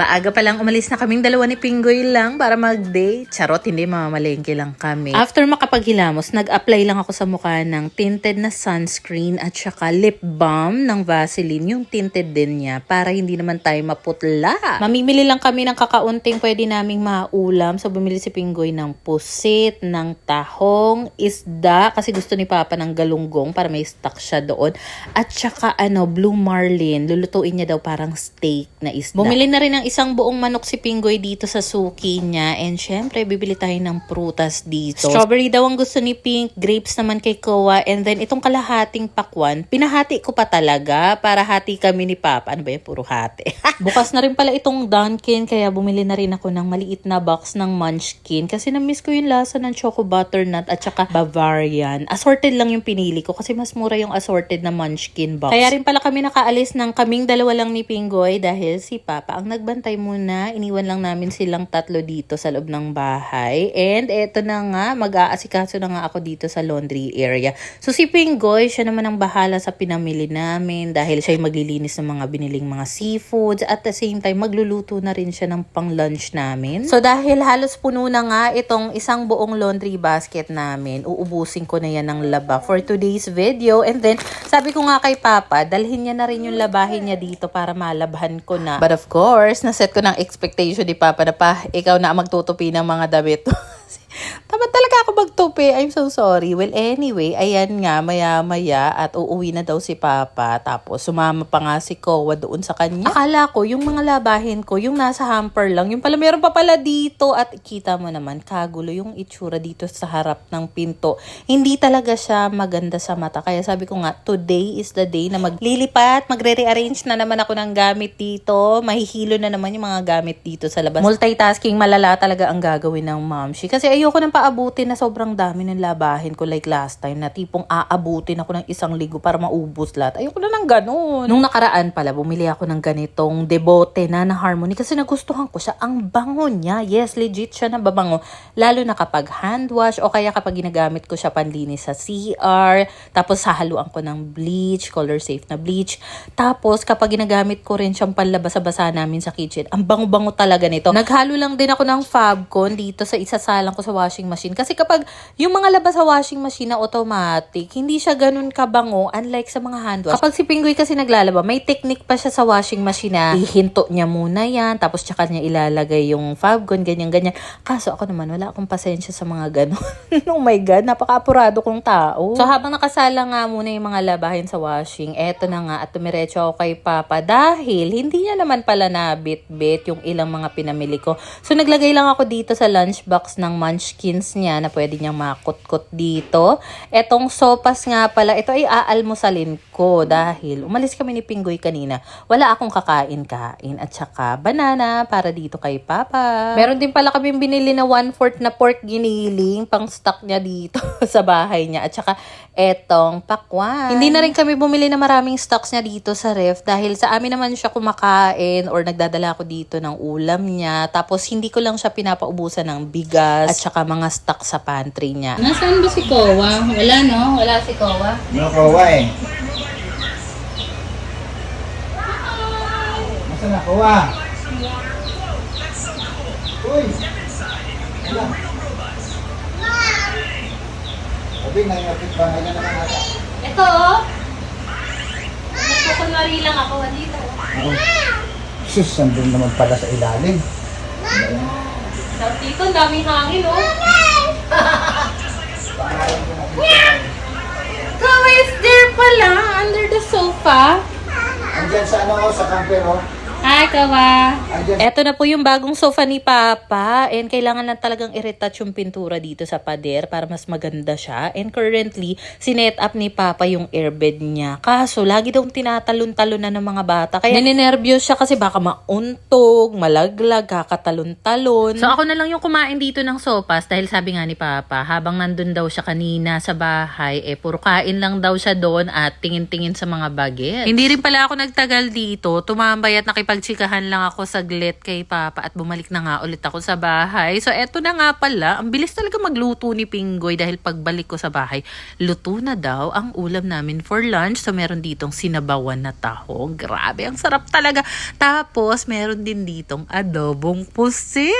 Maaga pa lang umalis na kaming dalawa ni Pinggoy lang para mag-date. Charot, hindi mamamalengke lang kami. After makapaghilamos, nag-apply lang ako sa mukha ng tinted na sunscreen at saka lip balm ng Vaseline, yung tinted din niya para hindi naman tayo maputla. Mamimili lang kami ng kakaunting pwede naming maulam. So bumili si Pinggoy ng pusit, ng tahong, isda kasi gusto ni Papa ng galunggong para may stock siya doon. At saka ano, blue marlin. Lulutuin niya daw parang steak na isda. Bumili na rin ng isang buong manok si Pinggoy dito sa suki niya. And syempre, bibili tayo ng prutas dito. Strawberry daw ang gusto ni Pink, grapes naman kay Koa. And then itong kalahating pakwan, pinahati ko pa talaga para hati kami ni Papa. Ano ba yan? Puro hati. Bukas na rin pala itong Dunkin, kaya bumili na rin ako ng maliit na box ng Munchkin. Kasi na-miss ko yung lasa ng Choco Butternut at saka Bavarian. Assorted lang yung pinili ko kasi mas mura yung assorted na Munchkin box. Kaya rin pala kami nakaalis ng kaming dalawa lang ni Pinggoy dahil si Papa ang nagbantay muna. Iniwan lang namin silang tatlo dito sa loob ng bahay. And eto na nga, mag-aasikaso na nga ako dito sa laundry area. So si Pinggoy, siya naman ang bahala sa pinamili namin dahil siya yung maglilinis ng mga biniling mga seafoods at the same time magluluto na rin siya ng pang lunch namin. So dahil halos puno na nga itong isang buong laundry basket namin, uubusin ko na yan ng laba for today's video. And then sabi ko nga kay Papa, dalhin niya na rin yung labahin niya dito para malabhan ko na. But of course, naset ko ng expectation ni Papa na pa, ikaw na ang magtutupi ng mga damit. Tamad talaga ako magtupi. I'm so sorry. Well, anyway, ayan nga, maya-maya at uuwi na daw si Papa. Tapos, sumama pa nga si Kowa doon sa kanya. Akala ko, yung mga labahin ko, yung nasa hamper lang. Yung pala, meron pa pala dito. At kita mo naman, kagulo yung itsura dito sa harap ng pinto. Hindi talaga siya maganda sa mata. Kaya sabi ko nga, today is the day na maglilipat, magre-rearrange na naman ako ng gamit dito. Mahihilo na naman yung mga gamit dito sa labas. Multitasking malala talaga ang gagawin ng momshi. Kasi ayoko nang paabutin na sobrang dami ng labahin ko like last time na tipong aabutin ako ng isang ligo para maubos lahat. Ayoko na ng ganun. Nung nakaraan pala, bumili ako ng ganitong debote na na harmony kasi nagustuhan ko siya. Ang bango niya. Yes, legit siya na babango. Lalo na kapag hand wash o kaya kapag ginagamit ko siya panlinis sa CR. Tapos hahaluan ko ng bleach, color safe na bleach. Tapos kapag ginagamit ko rin siyang panlabasa-basa namin sa kitchen, ang bango-bango talaga nito. Naghalo lang din ako ng Fabcon dito sa isasalang ko sa washing machine. Kasi kapag yung mga labas sa washing machine na automatic, hindi siya ganun kabango unlike sa mga hand wash. Kapag si Pinggoy kasi naglalaba, may technique pa siya sa washing machine na ihinto niya muna yan, tapos tsaka niya ilalagay yung Fabcon, ganyan-ganyan. Kaso ako naman, wala akong pasensya sa mga ganun. oh my God, napaka-apurado kong tao. So habang nakasala nga muna yung mga labahin sa washing, eto na nga at tumiretso ako kay Papa dahil hindi niya naman pala na bit-bit yung ilang mga pinamili ko. So naglagay lang ako dito sa lunchbox ng munchkins niya na pwede niyang makut-kut dito. Etong sopas nga pala, ito ay aalmusalin ko dahil umalis kami ni Pinggoy kanina. Wala akong kakain-kain at saka banana para dito kay Papa. Meron din pala kami binili na one-fourth na pork giniling pang stock niya dito sa bahay niya at saka etong pakwan. Hindi na rin kami bumili na maraming stocks niya dito sa ref dahil sa amin naman siya kumakain or nagdadala ako dito ng ulam niya. Tapos hindi ko lang siya pinapaubusan ng bigas at mga stock sa pantry niya. Nasaan ba si Kowa? Wala no? Wala si Kowa. Nakawa eh. Masa nakawa? Uy! Wala. Sabi na yung bahay na naman ata. Ito oh. Nagkukunwari lang ako dito. Ako. Sus, nandun naman pala sa ilalim. Sa dito, daming hangin oh. Kowa is there pala under the sofa. Andyan sa ano, sa camper oh. Hi, Kawa. Eto na po yung bagong sofa ni Papa. And kailangan lang talagang i-retouch yung pintura dito sa pader para mas maganda siya. And currently, sinet up ni Papa yung airbed niya. Kaso, lagi daw tinatalon-talon na ng mga bata. Kaya ninenervyos siya kasi baka mauntog, malaglag, kakatalon-talon. So ako na lang yung kumain dito ng sopas dahil sabi nga ni Papa, habang nandun daw siya kanina sa bahay, eh puro kain lang daw siya doon at tingin-tingin sa mga baget. Hindi rin pala ako nagtagal dito. Tumambay at nakipagchikahan nakipagchikahan lang ako saglit kay Papa at bumalik na nga ulit ako sa bahay. So eto na nga pala, ang bilis talaga magluto ni Pinggoy dahil pagbalik ko sa bahay, luto na daw ang ulam namin for lunch. So meron ditong sinabawan na tahong. Grabe, ang sarap talaga. Tapos meron din ditong adobong pusit.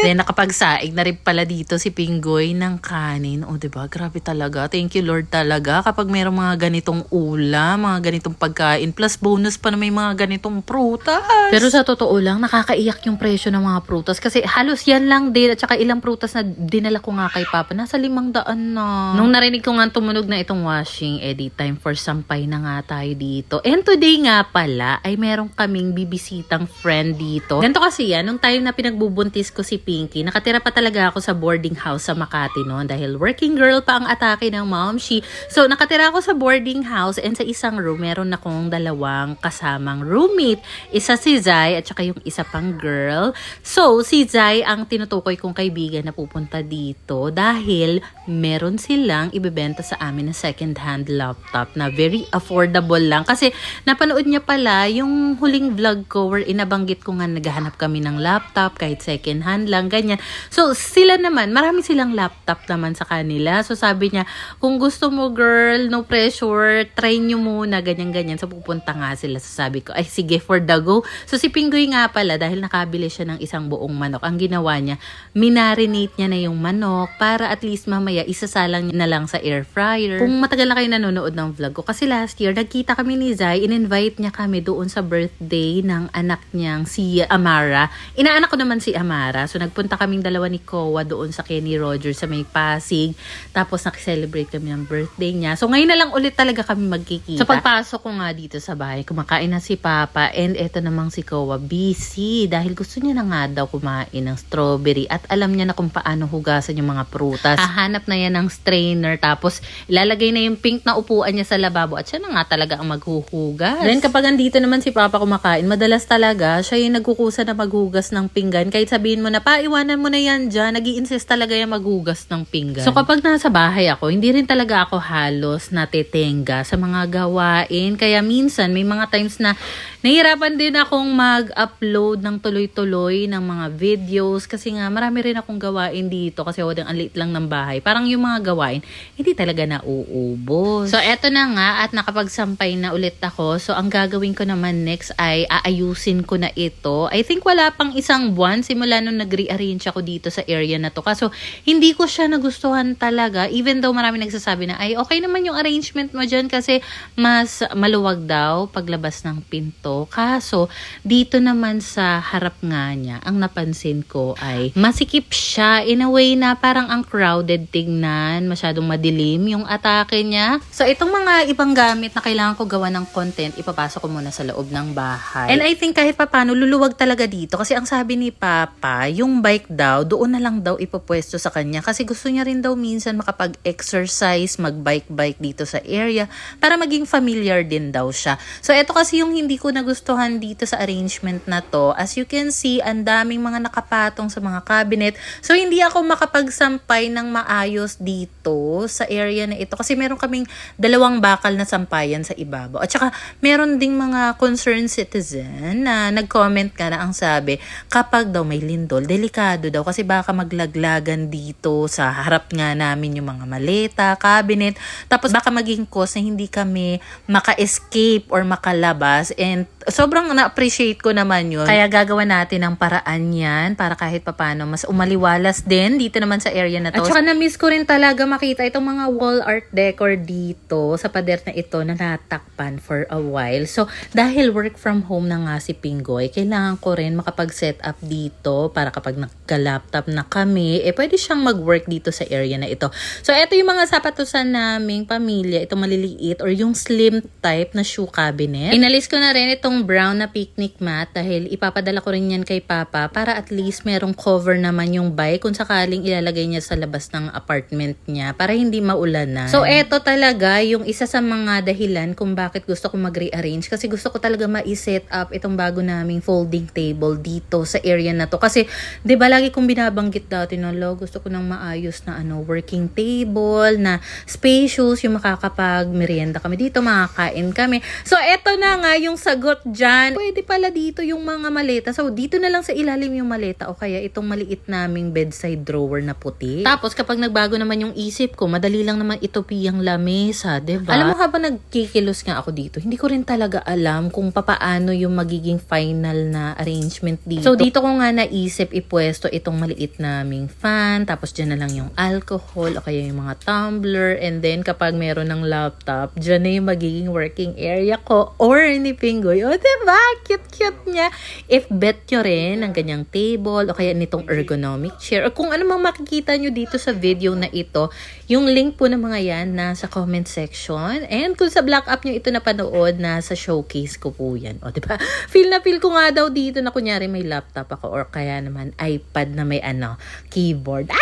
Then nakapagsaing na rin pala dito si Pinggoy ng kanin. O, 'di ba? Grabe talaga. Thank you Lord talaga kapag merong mga ganitong ulam, mga ganitong pagkain. Plus bonus pa na may mga ganitong prutas. Pero sa totoo lang, nakakaiyak yung presyo ng mga prutas. Kasi halos yan lang din. At saka ilang prutas na dinala ko nga kay Papa. Nasa limang daan na. Nung narinig ko nga tumunog na itong washing, edi time for sampay na nga tayo dito. And today nga pala, ay meron kaming bibisitang friend dito. Ganito kasi yan, nung time na pinagbubuntis ko si Pinky, nakatira pa talaga ako sa boarding house sa Makati noon dahil working girl pa ang atake ng mom she. So, nakatira ako sa boarding house and sa isang room, meron akong dalawang kasamang roommate. Isa si Zai at saka yung isa pang girl. So, si Zai ang tinutukoy kong kaibigan na pupunta dito dahil meron silang ibebenta sa amin na second-hand laptop na very affordable lang. Kasi napanood niya pala yung huling vlog ko where inabanggit ko nga naghahanap kami ng laptop kahit second-hand lang, ganyan. So, sila naman, marami silang laptop naman sa kanila. So, sabi niya, kung gusto mo girl, no pressure, try nyo muna, ganyan-ganyan. So, pupunta nga sila. So, sabi ko, ay sige, for the go. So, si Pinggoy nga pala, dahil nakabili siya ng isang buong manok, ang ginawa niya, minarinate niya na yung manok para at least mamaya isasalang niya na lang sa air fryer. Kung matagal na kayo nanonood ng vlog ko, kasi last year, nagkita kami ni Zai, in-invite niya kami doon sa birthday ng anak niyang si Amara. Inaanak ko naman si Amara. So, nagpunta kaming dalawa ni Kowa doon sa Kenny Rogers sa may Pasig. Tapos, nakiselebrate kami ng birthday niya. So, ngayon na lang ulit talaga kami magkikita. So, pagpasok ko nga dito sa bahay, kumakain na si Papa and eto namang si Kowa busy dahil gusto niya na nga daw kumain ng strawberry at alam niya na kung paano hugasan yung mga prutas. Hahanap na yan ng strainer tapos ilalagay na yung pink na upuan niya sa lababo at siya na nga talaga ang maghuhugas. Then kapag andito naman si Papa kumakain, madalas talaga siya yung nagkukusa na maghugas ng pinggan kahit sabihin mo na pa iwanan mo na yan dyan, nag insist talaga yung maghugas ng pinggan. So kapag nasa bahay ako, hindi rin talaga ako halos natetenga sa mga gawain. Kaya minsan may mga times na nahihirapan din akong mag-upload ng tuloy-tuloy ng mga videos kasi nga marami rin akong gawain dito kasi wadang ang liit lang ng bahay. Parang yung mga gawain, hindi talaga nauubos. So eto na nga at nakapagsampay na ulit ako. So ang gagawin ko naman next ay aayusin ko na ito. I think wala pang isang buwan simula nung nag-rearrange ako dito sa area na to. Kaso hindi ko siya nagustuhan talaga even though marami nagsasabi na ay okay naman yung arrangement mo dyan kasi mas maluwag daw paglabas ng pinto. Kaso dito naman sa harap nga niya, ang napansin ko ay masikip siya in a way na parang ang crowded tignan, masyadong madilim yung atake niya. So itong mga ibang gamit na kailangan ko gawa ng content, ipapasok ko muna sa loob ng bahay. And I think kahit papano luluwag talaga dito kasi ang sabi ni Papa, yung bike daw, doon na lang daw ipopwesto sa kanya kasi gusto niya rin daw minsan makapag-exercise, mag-bike-bike dito sa area para maging familiar din daw siya. So ito kasi yung hindi ko nagustuhan dito sa arrangement na to. As you can see, ang daming mga nakapatong sa mga cabinet. So hindi ako makapagsampay ng maayos dito sa area na ito kasi meron kaming dalawang bakal na sampayan sa ibabaw. At saka meron ding mga concerned citizen na nag-comment ka na ang sabi, kapag daw may lindol, delikado daw kasi baka maglaglagan dito sa harap nga namin yung mga maleta, cabinet. Tapos baka maging cause na hindi kami maka-escape or makalabas and sobrang na-appreciate ko naman yun. Kaya gagawa natin ng paraan yan para kahit papano mas umaliwalas din dito naman sa area na to. At saka na-miss ko rin talaga makita itong mga wall art decor dito sa pader na ito na natakpan for a while. So, dahil work from home na nga si Pinggoy, kailangan ko rin makapag-set up dito para kapag nagka-laptop na kami, eh pwede siyang mag-work dito sa area na ito. So, ito yung mga sapatusan naming pamilya, itong maliliit or yung slim type na shoe cabinet. Inalis ko na rin itong brown na picnic mat dahil ipapadala ko rin yan kay Papa para at least merong cover naman yung bike kung sakaling ilalagay niya sa labas ng apartment niya para hindi maulanan. So, eto talaga yung isa sa mga dahilan kung bakit gusto ko mag-rearrange kasi gusto ko talaga ma-set up itong bago naming folding table dito sa area na to. Kasi, di ba lagi kong binabanggit dati no, lo, gusto ko ng maayos na ano, working table, na spacious, yung makakapag merienda kami dito, makakain kami. So, eto na nga yung sagot cute dyan. Pwede pala dito yung mga maleta. So, dito na lang sa ilalim yung maleta o kaya itong maliit naming bedside drawer na puti. Tapos, kapag nagbago naman yung isip ko, madali lang naman ito piyang lamesa, ba? Alam mo, habang nagkikilos nga ako dito, hindi ko rin talaga alam kung papaano yung magiging final na arrangement dito. So, dito ko nga naisip ipwesto itong maliit naming fan, tapos dyan na lang yung alcohol o kaya yung mga tumbler, and then kapag meron ng laptop, dyan na yung magiging working area ko or ni Pingoy. O, diba? Cute-cute niya. If bet nyo rin ang ganyang table o kaya nitong ergonomic chair or kung ano mang makikita nyo dito sa video na ito, yung link po ng mga yan nasa comment section. And kung sa black up nyo ito napanood, nasa showcase ko po yan. O, diba? Feel na feel ko nga daw dito na kunyari may laptop ako or kaya naman iPad na may ano, keyboard.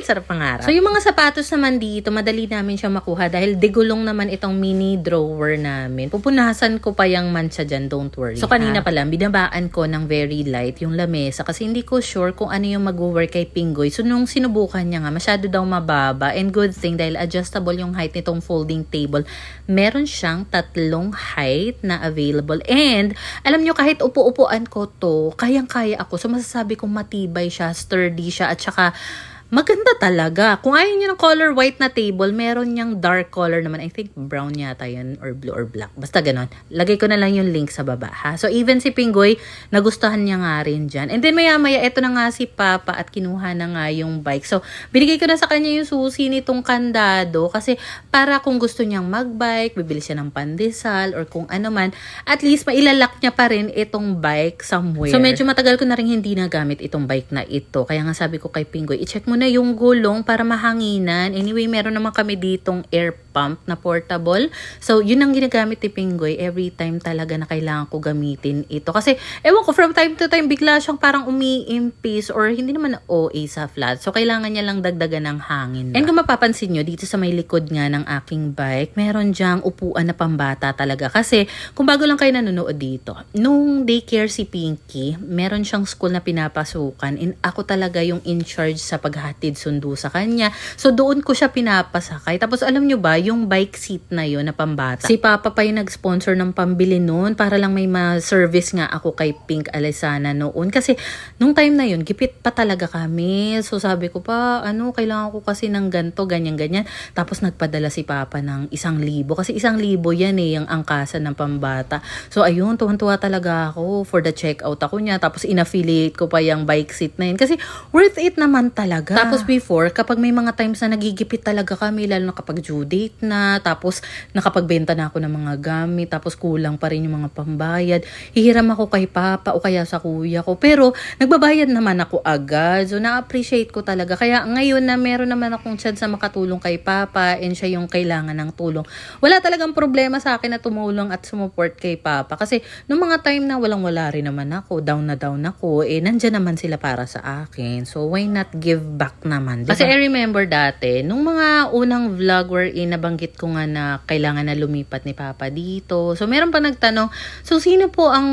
Ay! Sarap pangarap. So, yung mga sapatos naman dito, madali namin siya makuha dahil digulong naman itong mini drawer namin. Pupunasan ko pa yung mancha dyan, don't worry. So, kanina pa lang, binabaan ko ng very light yung lamesa kasi hindi ko sure kung ano yung mag-work kay Pingoy. So, nung sinubukan niya nga, masyado daw mababa. And good thing dahil adjustable yung height nitong folding table. Meron siyang tatlong height na available. And, alam nyo, kahit upo-upuan ko to, kayang-kaya ako. So, masasabi kong matibay siya, sturdy siya, at saka Maganda talaga. Kung ayaw niyo ng color white na table, meron niyang dark color naman. I think brown yata yan or blue or black. Basta ganon. Lagay ko na lang yung link sa baba ha. So even si Pingoy, nagustuhan niya nga rin dyan. And then maya maya, eto na nga si Papa at kinuha na nga yung bike. So binigay ko na sa kanya yung susi nitong kandado kasi para kung gusto niyang magbike, bibili siya ng pandesal or kung ano man, at least mailalak niya pa rin itong bike somewhere. So medyo matagal ko na rin hindi nagamit itong bike na ito. Kaya nga sabi ko kay Pingoy, i-check mo na yung gulong para mahanginan. Anyway, meron naman kami ditong air pump na portable. So, yun ang ginagamit ni Pingoy every time talaga na kailangan ko gamitin ito. Kasi, ewan ko, from time to time, bigla siyang parang umiimpis or hindi naman OA sa flat. So, kailangan niya lang dagdagan ng hangin. And kung mapapansin nyo, dito sa may likod nga ng aking bike, meron diyang upuan na pambata talaga. Kasi, kung bago lang kayo nanonood dito, nung daycare si Pinky, meron siyang school na pinapasukan and ako talaga yung in charge sa paghatid sundo sa kanya. So, doon ko siya pinapasakay. Tapos, alam nyo ba, yung bike seat na yon na pambata. Si Papa pa yung nag-sponsor ng pambili noon para lang may ma-service nga ako kay Pink Alesana noon. Kasi, nung time na yun, gipit pa talaga kami. So, sabi ko pa, ano, kailangan ko kasi ng ganto, ganyan-ganyan. Tapos, nagpadala si Papa ng isang libo. Kasi isang libo yan eh, yung angkasan ng pambata. So, ayun, tuwan-tuwa talaga ako for the checkout ako niya. Tapos, in-affiliate ko pa yung bike seat na yun. Kasi, worth it naman talaga. Tapos, before, kapag may mga times na nagigipit talaga kami, lalo na kapag due date na, tapos nakapagbenta na ako ng mga gamit, tapos kulang pa rin yung mga pambayad. Hihiram ako kay papa o kaya sa kuya ko. Pero nagbabayad naman ako agad. So na-appreciate ko talaga. Kaya ngayon na meron naman akong chance na makatulong kay papa and siya yung kailangan ng tulong. Wala talagang problema sa akin na tumulong at sumuport kay papa. Kasi nung mga time na walang wala rin naman ako, down na down ako, eh nandyan naman sila para sa akin. So why not give back naman? Diba? Kasi I remember dati, nung mga unang vlog wherein nabanggit ko nga na kailangan na lumipat ni Papa dito. So, meron pa nagtanong, so sino po ang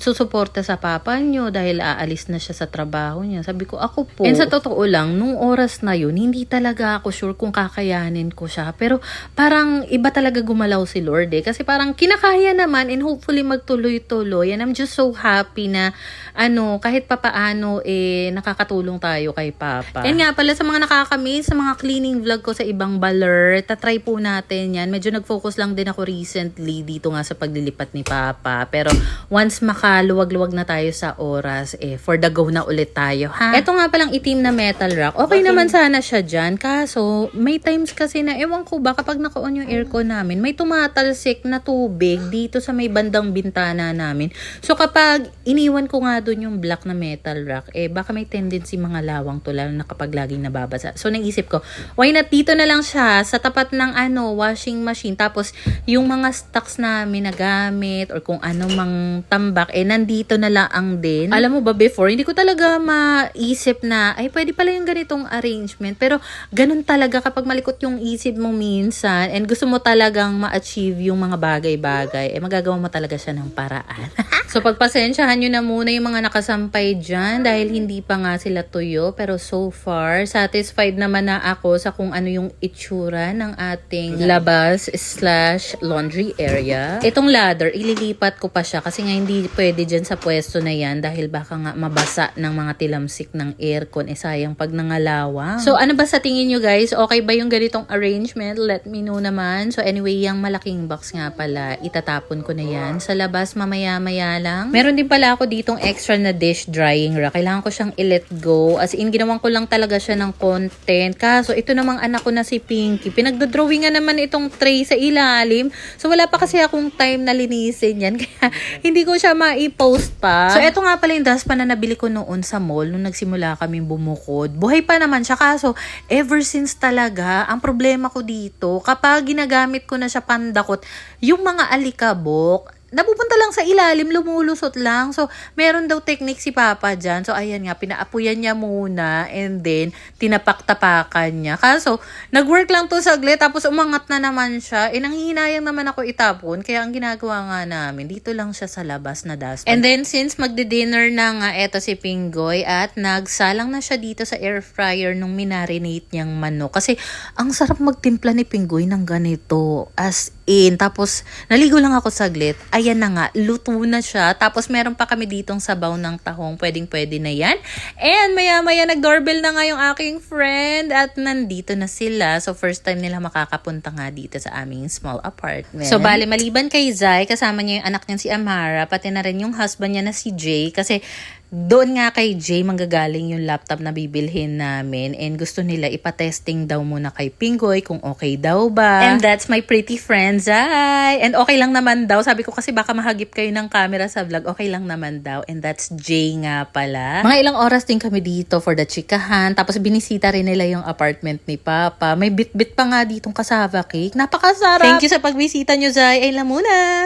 susuporta sa Papa nyo dahil aalis na siya sa trabaho niya? Sabi ko, ako po. And sa totoo lang, nung oras na yun, hindi talaga ako sure kung kakayanin ko siya. Pero parang iba talaga gumalaw si Lord eh. Kasi parang kinakaya naman and hopefully magtuloy-tuloy. And I'm just so happy na ano, kahit papaano eh, nakakatulong tayo kay Papa. And nga pala sa mga nakakamiss, sa mga cleaning vlog ko sa ibang baler, tatry po natin yan. Medyo nag-focus lang din ako recently dito nga sa paglilipat ni Papa. Pero once makaluwag-luwag na tayo sa oras, eh, for the go na ulit tayo, ha? Ito nga palang itim na metal rack. Okay naman sana siya dyan. Kaso, may times kasi na, ewan ko ba, kapag naka-on yung aircon namin, may tumatalsik na tubig dito sa may bandang bintana namin. So, kapag iniwan ko nga doon yung black na metal rack, eh, baka may tendency mga lawang to, lalo na kapag laging nababasa. So, naisip ko, why not dito na lang siya sa tapat ng ano, washing machine. Tapos, yung mga stocks na gamit or kung ano mang tambak, eh, nandito na lang din. Alam mo ba, before, hindi ko talaga maisip na, ay, pwede pala yung ganitong arrangement. Pero, ganun talaga kapag malikot yung isip mo minsan and gusto mo talagang ma-achieve yung mga bagay-bagay, eh, magagawa mo talaga siya ng paraan. So pagpasensyahan nyo na muna yung mga nakasampay dyan dahil hindi pa nga sila tuyo. Pero so far, satisfied naman na ako sa kung ano yung itsura ng ating labas slash laundry area. Itong ladder, ililipat ko pa siya kasi nga hindi pwede dyan sa pwesto na yan dahil baka nga mabasa ng mga tilamsik ng aircon. Eh sayang pag nangalawang. So ano ba sa tingin nyo guys? Okay ba yung ganitong arrangement? Let me know naman. So anyway, yung malaking box nga pala, itatapon ko na yan. Sa labas, mamaya-maya lang. Meron din pala ako ditong extra na dish drying rack. Kailangan ko siyang i-let go. As in, ginawan ko lang talaga siya ng content. Kaso, ito namang anak ko na si Pinky. Pinagdodrawingan naman itong tray sa ilalim. So, wala pa kasi akong time na linisin yan. Kaya, hindi ko siya ma-post pa. So, ito nga pala yung dustpan na nabili ko noon sa mall nung nagsimula kaming bumukod. Buhay pa naman siya. Kaso, ever since talaga, ang problema ko dito, kapag ginagamit ko na siya pandakot, yung mga alikabok, napupunta lang sa ilalim, lumulusot lang. So, meron daw technique si Papa dyan. So, ayan nga, pinaapuyan niya muna and then, tinapak-tapakan niya. Kaso, nag-work lang to saglit, tapos umangat na naman siya. Eh, nanghihinayang naman ako itapon. Kaya, ang ginagawa nga namin, dito lang siya sa labas na dustpan. And then, since magdi-dinner na nga eto si Pinggoy at nagsalang na siya dito sa air fryer nung minarinate niyang manok. Kasi, ang sarap magtimpla ni Pinggoy ng ganito. As in. Tapos, naligo lang ako saglit. Ayan na nga, luto na siya. Tapos, meron pa kami ditong sabaw ng tahong. Pwedeng pwede na yan. And, maya-maya, nag-doorbell na nga yung aking friend. At nandito na sila. So, first time nila makakapunta nga dito sa aming small apartment. So, bali, maliban kay Zai, kasama niya yung anak niya si Amara, pati na rin yung husband niya na si Jay. Kasi, doon nga kay Jay manggagaling yung laptop na bibilhin namin and gusto nila ipatesting daw muna kay Pingoy kung okay daw ba. And that's my pretty friend Zai. And okay lang naman daw. Sabi ko kasi baka mahagip kayo ng camera sa vlog. Okay lang naman daw. And that's Jay nga pala. Mga ilang oras din kami dito for the chikahan. Tapos binisita rin nila yung apartment ni Papa. May bit-bit pa nga ditong kasava cake. Napakasarap. Thank you sa pagbisita nyo Zai. Ay lamuna.